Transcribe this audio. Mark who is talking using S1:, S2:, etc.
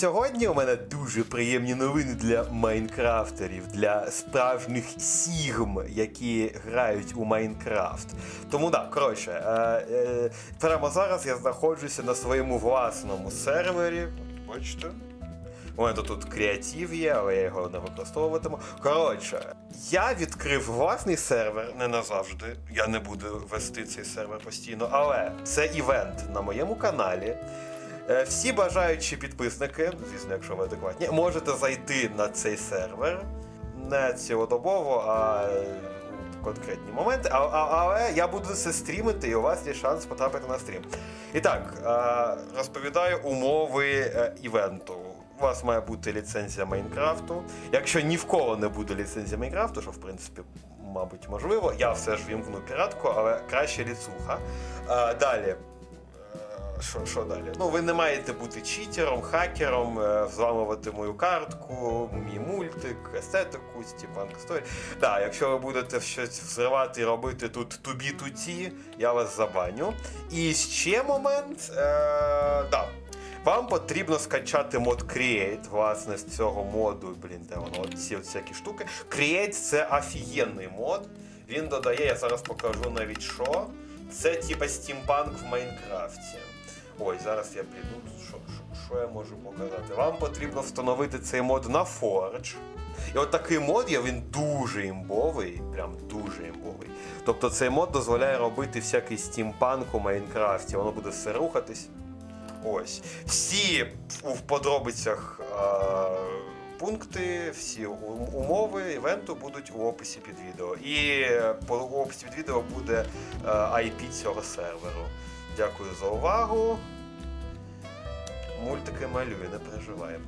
S1: Сьогодні у мене дуже приємні новини для майнкрафтерів, для справжніх сігм, які грають у Майнкрафт. Тому так, коротше, е, е, прямо зараз я знаходжуся на своєму власному сервері. Бачите? У мене тут креатив є, але я його не використовуватиму. Коротше, я відкрив власний сервер не назавжди. Я не буду вести цей сервер постійно, але це івент на моєму каналі. Е, Всі бажаючі підписники, звісно, якщо ви адекватні, можете зайти на цей сервер не цілодобово, а е, конкретні моменти. А, а, але я буду це стрімити, і у вас є шанс потрапити на стрім. І так, е, розповідаю умови івенту. У вас має бути ліцензія Майнкрафту. Якщо ні в кого не буде ліцензія Майнкрафту, що в принципі, мабуть, можливо, я все ж вімкну піратку, але краще ліцуха. Далі. Що, що далі? Ну, ви не маєте бути читером, хакером, е, взламувати мою картку, мій мультик, естетику, стіпанк сторі. Так, якщо ви будете щось взривати і робити тут тубі туті, я вас забаню. І ще момент. Е, да. Вам потрібно скачати мод Create, власне, з цього моду, блін, де воно, от ці всякі штуки. Create це офігенний мод. Він додає, я зараз покажу навіть що. Це типа стімпанк в Майнкрафті. Ой, зараз я піду. Що, що, що я можу показати? Вам потрібно встановити цей мод на Forge. І от такий мод є, він дуже імбовий, прям дуже імбовий. Тобто цей мод дозволяє робити всякий стімпанк у Майнкрафті, воно буде все рухатись. Ось. Всі в подробицях е, пункти, всі умови івенту будуть у описі під відео. І по описі під відео буде е, IP цього серверу. Дякую за увагу. Мультики малюю, не переживаємо.